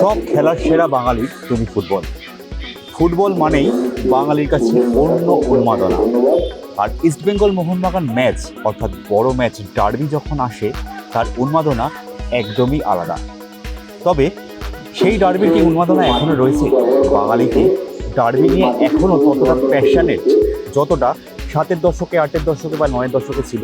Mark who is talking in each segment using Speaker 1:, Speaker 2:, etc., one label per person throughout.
Speaker 1: সব খেলার সেরা বাঙালির তুমি ফুটবল। ফুটবল মানেই বাঙালির কাছে অন্য উন্মাদনা। আর ইস্টবেঙ্গল মোহনবাগান ম্যাচ অর্থাৎ বড় ম্যাচ ডার্বি যখন আসে, তার উন্মাদনা একদমই আলাদা। তবে সেই ডার্বির কি উন্মাদনা এখনও রয়েছে? বাঙালিকে ডার্বি নিয়ে এখনও ততটা প্যাশনেট যতটা সাতের দশকে, আটের দশকে বা নয়ের দশকে ছিল।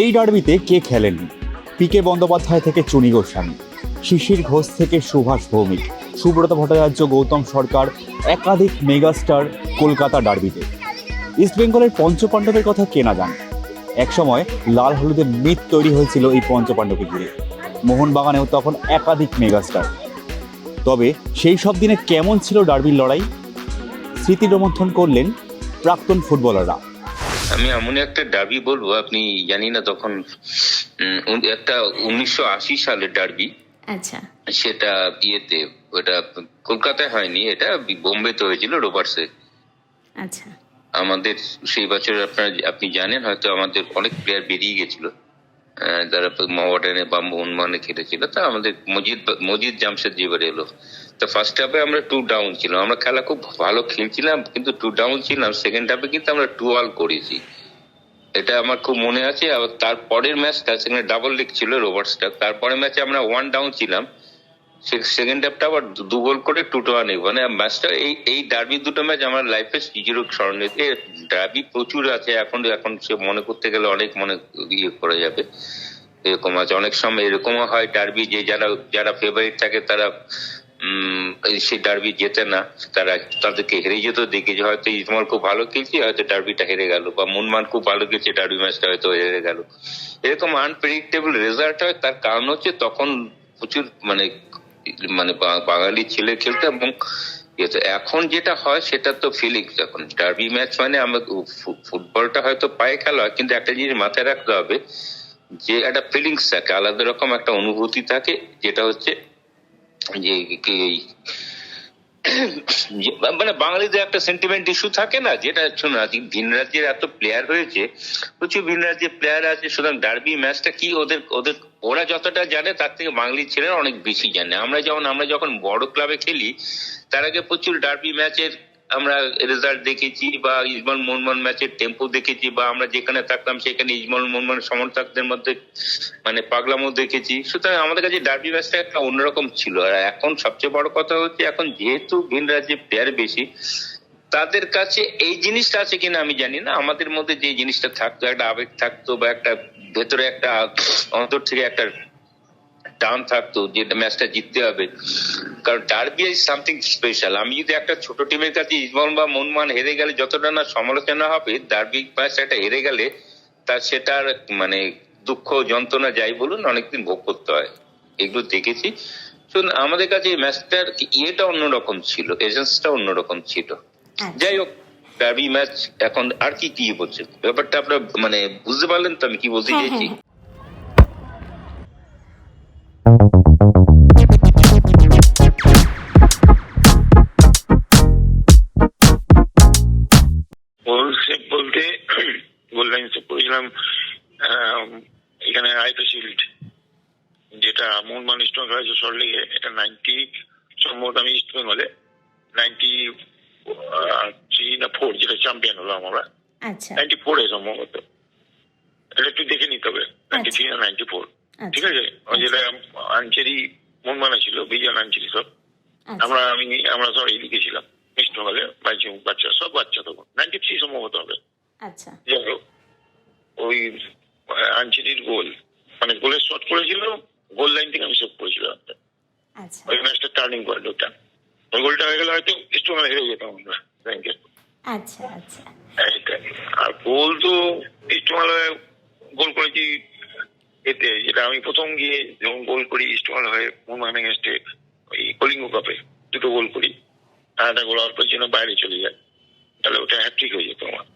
Speaker 1: এই ডার্বিতে কে খেলেননি পিকে বন্দ্যোপাধ্যায় থেকে চুনি গোস্বামী, শিশির ঘোষ থেকে সুভাষ ভৌমিক, সুব্রত ভট্টাচার্য, গৌতম সরকার, একাধিক মেগাস্টার কলকাতা ডার্বিতে। ইস্টবেঙ্গলের পঞ্চপাণ্ডবের কথা কেনা যান একসময় লাল হলুদের মিথ তৈরি হয়েছিল এই পঞ্চপাণ্ডবকে ঘিরে। মোহনবাগানেও তখন একাধিক মেগাস্টার। তবে সেই সব দিনে কেমন ছিল ডার্বির লড়াই? স্মৃতি রোমন্থন করলেন প্রাক্তন ফুটবলাররা।
Speaker 2: আমি এমন একটা ডাবি বলব আপনি জানি না তখন একটা উনিশশো আশি সালের ডার্বি।
Speaker 3: আচ্ছা।
Speaker 2: সেটা ইয়েতে ওটা কলকাতায় হয়নি এটা বোম্বেতে হয়েছিল রোবার্সে।
Speaker 3: আচ্ছা।
Speaker 2: আমাদের সেই বছর আপনার আপনি জানেন, হয়তো আমাদের অনেক প্লেয়ার বেরিয়ে গেছিল। যারা মহাবাডানে বা মোহনবাগানে খেলেছিল, তা আমাদের মজিদ মজিদ জামশেদ যেবারে এলো। তো ফার্স্ট হাফে আমরা টু ডাউন ছিলাম। আমরা খেলা খুব ভালো খেলছিলাম, কিন্তু টু ডাউন ছিলাম। সেকেন্ড হাফে কিন্তু আমরা টু অল করেছি। এটা আমার খুব মনে আছে। আর তারপরের ম্যাচটা সেখানে ডাবল লিগ ছিল রোবার্টসটা তারপরের ম্যাচে আমরা ওয়ান ডাউন ছিলাম। সেকেন্ড হাফটা আবার দু- গোল করে টু টু মানে ম্যাচটা এই এই ডার্বি দুটো ম্যাচ আমার লাইফে চির স্মরণীয় ডার্বি প্রচুর আছে। এখন এখন সে মনে করতে গেলে অনেক মনে ইয়ে করা যাবে। এরকম আছে। অনেক সময় এরকমও হয় ডার্বি যে যারা যারা ফেভারিট থাকে তারা সেই ডার্বি জেতে না। তারা তাদেরকে হেরে যেত দেখে যে হয়তো ইসমল খুব ভালো খেলছে, হয়তো ডার্বিটা হেরে গেল। বা মুনমান খুব ভালো খেলছে ডার্বি ম্যাচটা হয়তো হেরে গেল। এরকম আনপ্রেডিক্টেবল রেজাল্ট হয়। তার কারণ হচ্ছে তখন প্রচুর মানে মানে বাঙালি ছেলে খেলতে এবং এখন যেটা হয়, সেটা তো ফিলিংস এখন ডার্বি ম্যাচ মানে আমরা ফুটবলটা হয়তো পায়ে খেলা হয়, কিন্তু একটা জিনিস মাথায় রাখতে হবে যে একটা ফিলিংস থাকে, আলাদা রকম একটা অনুভূতি থাকে, যেটা হচ্ছে যে মানে বাঙালিদের একটা সেন্টিমেন্ট ইস্যু থাকে না, যেটা শোনো আজকে ভিন রাজ্যের এত প্লেয়ার হয়েছে, প্রচুর ভিন রাজ্যের প্লেয়ার আছে, সুতরাং ডার্বি ম্যাচটা কি ওদের ওদের, ওরা যতটা জানে, তার থেকে বাঙালি ছেলেরা অনেক বেশি জানে। আমরা যেমন, আমরা যখন বড় ক্লাবে খেলি, তার আগে প্রচুর ডার্বি ম্যাচের আমরা রেজাল্ট দেখেছি বা ইজমল মোহনমান ম্যাচের টেম্পো দেখেছি বা আমরা যেখানে থাকতাম সেখানে ইজমল মোহনমান সমর্থকদের মধ্যে মানে পাগলামও দেখেছি। সুতরাং আমাদের কাছে ডার্বি ম্যাচটা একটা অন্যরকম ছিল। আর এখন সবচেয়ে বড় কথা হচ্ছে, এখন যেহেতু ভিন রাজ্যে প্লেয়ার বেশি, তাদের কাছে এই জিনিসটা আছে কিনা আমি জানি না। আমাদের মধ্যে যে জিনিসটা থাকতো, একটা আবেগ থাকতো বা একটা ভেতরে একটা অন্তর থেকে একটা টান থাকতো যে ম্যাচটা জিততে হবে। কারণ ডার্বি ইজ সামথিং স্পেশাল আমি যদি একটা ছোট টিমের কাছে ইসমান বা মনমান হেরে গেলে যতটা না সমালোচনা হবে ডার্বি ম্যাচ একটা হেরে গেলে তার সেটার মানে দুঃখ যন্ত্রণা যাই বলুন অনেকদিন ভোগ করতে হয়। এগুলো দেখেছি। আমাদের কাছে এই ম্যাচটার ইয়েটা অন্যরকম ছিল এজেন্সটা অন্যরকম ছিল।
Speaker 3: আচ্ছা।
Speaker 2: যাই হোক ডার্বি ম্যাচ এখন আর কি কি বলছে ব্যাপারটা আপনার মানে বুঝতে পারলেন তো আমি কি বলতে
Speaker 3: হ্যাঁ,
Speaker 2: চাইছি?
Speaker 4: যেটা মোহনবাগান ইস্ট বেঙ্গল আছে সল্টলেকে এটা নাইনটি সম্ভবত আমি ইস্ট বেঙ্গলে নাইনটি থ্রি না ফোর যেটা চ্যাম্পিয়ন হলো আমরা।
Speaker 3: আচ্ছা।
Speaker 4: নাইনটি ফোরে সম্ভবত। এটা একটু দেখে নিতে হবে নাইনটি থ্রি না নাইনটি ফোর ঠিক
Speaker 3: আচ্ছা
Speaker 4: আছে যেটা আনচেরি মোহনবাগান ছিল বিজয় আনচেরি সব।
Speaker 3: আচ্ছা।
Speaker 4: আমরা আমি আমরা সব এদিকে ছিলাম ইস্ট বেঙ্গলে বাচ্চা সব বাচ্চা তখন। নাইনটি থ্রি সম্ভবত হবে।
Speaker 3: আচ্ছা।
Speaker 4: যাই হোক, ওই আঞ্চলিক গোল মানে গোলের শট করেছিল গোল লাইন থেকে আমি সেভ করেছিলাম
Speaker 3: আচ্ছা।
Speaker 4: ওই ম্যাচটা টার্নিং পয়েন্ট ওটা ওই গোলটা হয়ে গেলে হয়তো স্ট্রং হেরে যেতাম আমরা ব্যাংকে
Speaker 3: আচ্ছা আচ্ছা।
Speaker 4: আর গোল তো ইস্টমাল গোল করেছি এতে যেটা আমি প্রথম গিয়ে যখন গোল করি ইস্টমাল হয়ে মোহনবাগান ওই কলিঙ্গ কাপে দুটো গোল করি। আর একটা গোল অল্পের জন্য বাইরে চলে যায় তাহলে ওটা হ্যাট্রিক হয়ে যেত আমার।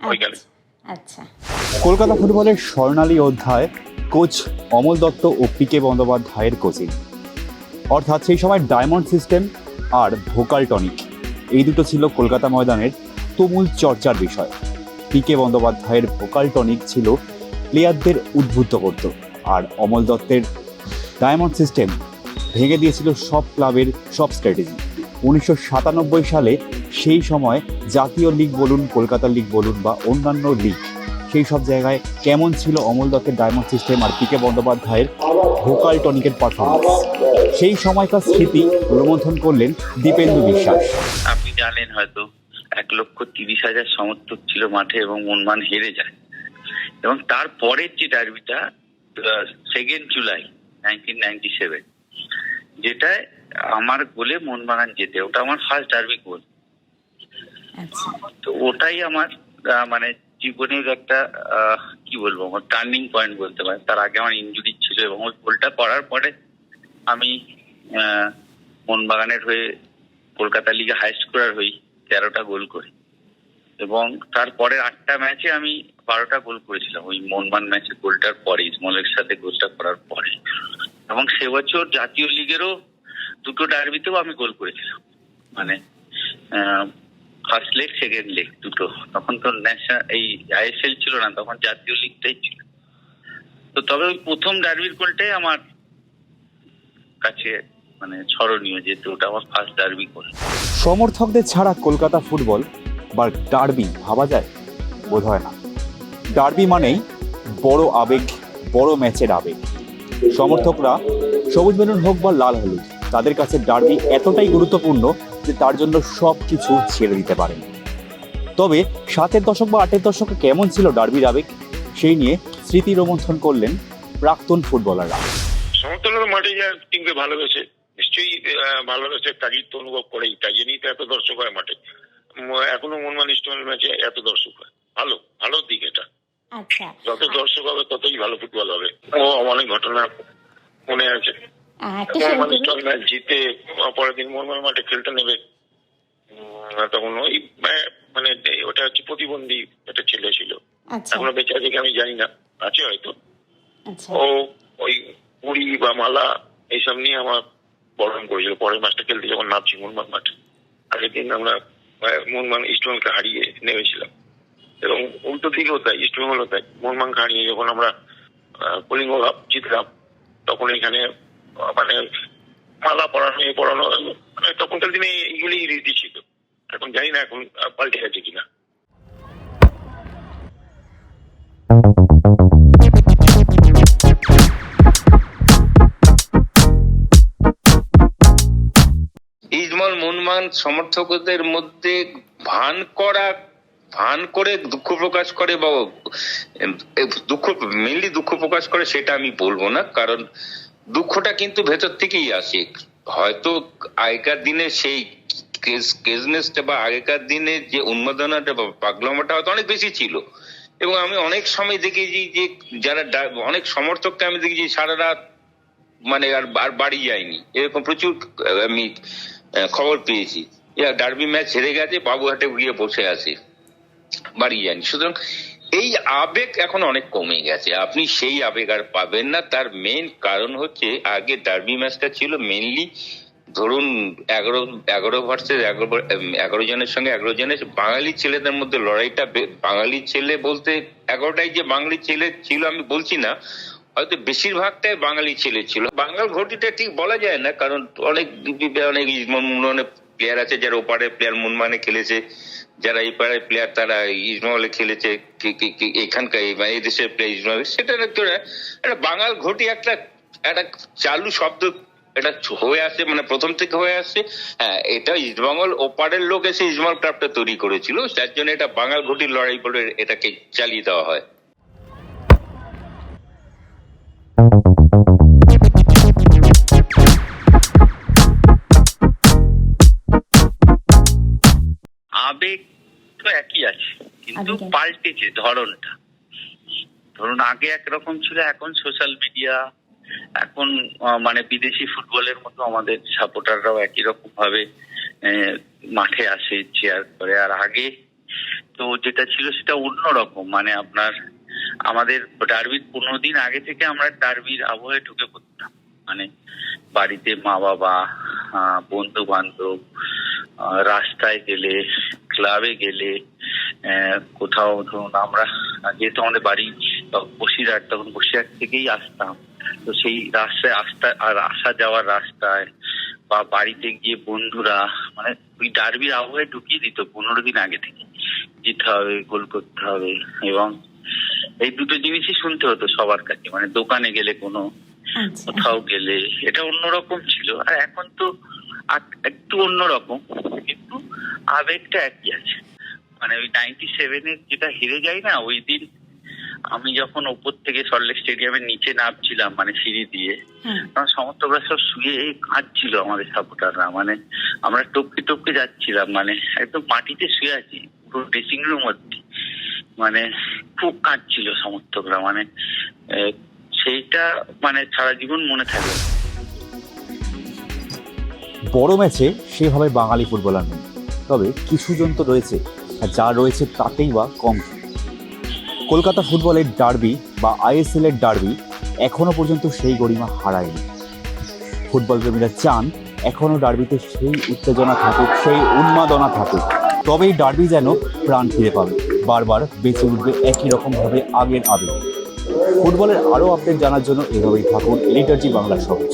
Speaker 4: ওইখানে।
Speaker 3: আচ্ছা।
Speaker 1: কলকাতা ফুটবলের স্বর্ণালী অধ্যায় কোচ অমল দত্ত ও পিকে বন্দ্যোপাধ্যায়ের কোচিং। অর্থাৎ সেই সময় ডায়মন্ড সিস্টেম আর ভোকাল টনিক। এই দুটো ছিল কলকাতা ময়দানের তুমুল চর্চার বিষয়। পিকে বন্দ্যোপাধ্যায়ের ভোকাল টনিক ছিল প্লেয়ারদের উদ্বুদ্ধ করত আর অমল দত্তের ডায়মন্ড সিস্টেম ভেঙে দিয়েছিল সব ক্লাবের সব স্ট্র্যাটেজি। উনিশশো সাতানব্বই সালে সেই সময় জাতীয় লিগ বলুন, কলকাতা লিগ বলুন বা অন্যান্য লিগ সেই সব জায়গায় কেমন ছিল অমল দত্তের ডায়মন্ড সিস্টেম আর পিকে বন্দ্যোপাধ্যায়ের ভোকাল টনিকের পারফরমেন্স সেই সময়কার স্মৃতি রোমন্থন করলেন দীপেন্দু বিশ্বাস।
Speaker 5: আপনি জানেন হয়তো এক লক্ষ তিরিশ হাজার সমর্থক ছিল মাঠে এবং মনমান হেরে যায়। এবং তারপরের যে ডার্বিটা second July nineteen ninety seven যেটায় আমার গোলে মোহনবাগান জেতে ওটা আমার ফার্স্ট ডার্বি গোল।
Speaker 3: আচ্ছা।
Speaker 5: তো ওটাই আমার মানে জীবনের একটা কি বলব, আমার টার্নিং পয়েন্ট বলতে পারেন। তার আগে আমার ইঞ্জুরি ছিল এবং ওই গোলটা করার পরে আমি মোহনবাগানের হয়ে কলকাতা লিগে হাই স্কোরার হই, তেরোটা গোল করি। এবং তারপরে আটটা ম্যাচে আমি বারোটা গোল করেছিলাম। ওই মোহনবাগান ম্যাচে গোলটার পরে, ইসমলের সাথে গোলটা করার পরে। এবং সে বছর জাতীয় লিগেরও দুটো ডার্বিতেও আমি গোল করেছিলাম। মানে ফার্স্ট লেগ সেকেন্ড লেগ দুটো। তখন তো ন্যাশনাল এই আইএসএল ছিল না, তখন জাতীয় লিগটাই ছিল। তো তবে ওই প্রথম ডার্বির কোলটাই আমার কাছে মানে স্মরণীয়, যেহেতু ওটা আমার ফার্স্ট ডার্বি গোল
Speaker 1: সমর্থকদের ছাড়া কলকাতা ফুটবল বা ডার্বি ভাবা যায় বোধ হয় না। ডার্বি মানেই বড় আবেগ, বড় ম্যাচের আবেগ। সমর্থকরা সবুজ বেলুন হোক বা লাল হলুদ, তাদের কাছে ডার্বি এতটাই গুরুত্বপূর্ণ যে তার জন্য সব কিছু ছেড়ে দিতে পারেন। তবে সাতের দশক বা আটের দশকে কেমন ছিল ডার্বির আবেগ সেই নিয়ে স্মৃতি রোমন্থন করলেন প্রাক্তন ফুটবলাররা।
Speaker 4: সমর্থকরা মাঠে যায় টিমকে ভালোবেসে নিশ্চয়ই ভালোবেসে তাগিদ তো অনুভব করেই তাই জন্যই তো এত দর্শক হয় মাঠে। এখনও মনমান ইস্টমের ম্যাচে এত দর্শক হয়। ভালো ভালো দিক এটা।
Speaker 3: আচ্ছা।
Speaker 4: যত দর্শক হবে ততই ভালো ফুটবল হবে। ও অনেক ঘটনা মনে আছে। ইস্টল ম্যাচ জিতে পরের দিন মোহনবাগান মাঠে খেলতে নেবে। তখন ওই মানে ওটা হচ্ছে প্রতিবন্ধী একটা ছেলে ছিল।
Speaker 3: আচ্ছা।
Speaker 4: এখনও বেঁচে আছে আমি জানি না। আছে হয়তো।
Speaker 3: আচ্ছা।
Speaker 4: ও ওই কুড়ি বা মালা এইসব নিয়ে আমার বরণ করেছিল। পরের ম্যাচটা খেলতে যখন নামছি মোহনবাগ মাঠে। আগের দিন আমরা আহ, মোহনবাগান ইস্টবেঙ্গলকে হারিয়ে নেমেছিলাম। এবং উল্টো দিকেও তাই ইস্টবেঙ্গলও তাই। মোহনবাগানকে হারিয়ে যখন আমরা কলিঙ্গ কাপ জিতলাম তখন এখানে মানে মালা পরানো এ পরানো মানে তখনকার দিনে এইগুলি রীতি ছিল। এখন জানি না এখন পাল্টে গেছে কিনা।
Speaker 2: ইজমল মোহনবাগান সমর্থকদের মধ্যে ভান করা, ভান করে দুঃখ প্রকাশ করে বা দুঃখ মেনলি দুঃখ প্রকাশ করে সেটা আমি বলব না, কারণ দুঃখটা কিন্তু ভেতর থেকেই আসে। হয়তো আগেকার দিনে সেই কেজনেসটা বা আগেকার দিনে যে উন্মাদনাটা বা পাগলামাটা হয়তো অনেক বেশি ছিল। এবং আমি অনেক সময় দেখেছি যে যারা অনেক সমর্থককে আমি দেখেছি সারা রাত মানে আর বাড়ি যায়নি। এরকম প্রচুর আমি খবর পেয়েছি। ডার্বি ম্যাচ হেরে গেছে বাবুহাটে গিয়ে বসে আছে। বাড়ি যায়নি। সুতরাং এই আবেগ এখন অনেক কমে গেছে। আপনি সেই আবেগ আর পাবেন না। তার মেন কারণ হচ্ছে, আগে ডার্বি ম্যাচটা ছিল মেনলি ধরুন এগারো এগারো ভার্সেস এগারো জনের সঙ্গে এগারো জনের বাঙালি ছেলেদের মধ্যে লড়াইটা বাঙালি ছেলে বলতে এগারোটাই যে বাঙালি ছেলে ছিল আমি বলছি না, হয়তো বেশিরভাগটাই বাঙালি ছেলে ছিল। বাঙাল ঘটিটা ঠিক বলা যায় না, কারণ অনেক অনেক প্লেয়ার আছে যারা ওপারে প্লেয়ার মুনমানে খেলেছে, যারা এই পাড়ায় প্লেয়ার তারা ইসমলে খেলেছে এখানকার এই- দেশের প্লেয়ার ইসমলে সেটা একটা বাঙাল ঘটি একটা একটা চালু শব্দ এটা হয়ে আসছে মানে প্রথম থেকে হয়ে আসছে হ্যাঁ এটা ইস্টবেঙ্গল ওপারের লোক এসে ইসমল ক্লাবটা তৈরি করেছিল, যার জন্য এটা বাঙাল ঘটির লড়াই বলে এটাকে চালিয়ে দেওয়া হয়।
Speaker 5: কিন্তু পাল্টেছে ধরনটা। ধরুন আগে একরকম ছিল এখন সোশ্যাল মিডিয়া এখন মানে বিদেশি ফুটবলের মতো আমাদের সাপোর্টাররাও একই রকম ভাবে মাঠে আসে চেয়ার করে। আর আগে তো যেটা ছিল সেটা অন্যরকম মানে আপনার আমাদের ডার্বির পনেরো দিন আগে থেকে আমরা ডার্বির আবহাওয়ায় ঢুকে পড়তাম। মানে বাড়িতে মা বাবা বন্ধু বান্ধব রাস্তায় গেলে ক্লাবে গেলে কোথাও ধরুন আমরা যেহেতু আমাদের বাড়ি বসিরহাট তখন বসিরহাট থেকেই আসতাম। তো সেই রাস্তায় আসতে আর আসা যাওয়ার রাস্তায় বা বাড়িতে গিয়ে বন্ধুরা মানে ওই ডার্বির আবহাওয়ায় ঢুকিয়ে দিত পনেরো দিন আগে থেকে। যেতে হবে গোল করতে হবে এবং এই দুটো জিনিসই শুনতে হতো সবার কাছে। মানে দোকানে গেলে কোনো
Speaker 3: আচ্ছা।
Speaker 5: কোথাও গেলে এটা অন্যরকম ছিল। আর এখন তো একটু অন্যরকম। আবেগটা একই আছে। মানে ওই নাইনটি সেভেনে যেটা হেরে যায় না ওই দিন আমি যখন ওপর থেকে সল্টলেক স্টেডিয়ামের নিচে নামছিলাম মানে সিঁড়ি দিয়ে
Speaker 3: হ্যাঁ
Speaker 5: তখন সমর্থকরা সব শুয়ে কাঁদছিল আমাদের সাপোর্টাররা। মানে আমরা টপকে টপকে যাচ্ছিলাম মানে একদম মাটিতে শুয়ে আছি পুরো ড্রেসিং রুম অব্দি মানে খুব কাঁদছিল সমর্থকরা মানে আহ, সেইটা মানে সারা জীবন মনে থাকবে
Speaker 1: বড় ম্যাচে সেভাবে বাঙালি ফুটবলার নেই। তবে কিছু জন তো রয়েছে যা রয়েছে তাতেই বা কম। কলকাতা ফুটবলের ডার্বি বা আইএসএল এর ডার্বি এখনও পর্যন্ত সেই গরিমা হারায়নি। ফুটবল প্রেমীরা চান এখনও ডার্বিতে সেই উত্তেজনা থাকুক, সেই উন্মাদনা থাকুক। তবেই ডার্বি যেন প্রাণ ফিরে পাবে, বারবার বেঁচে উঠবে একই রকমভাবে আগের আবেগ। ফুটবলের আরও আপডেট জানার জন্য এভাবেই থাকুন, লিটার্জি বাংলার সহজ।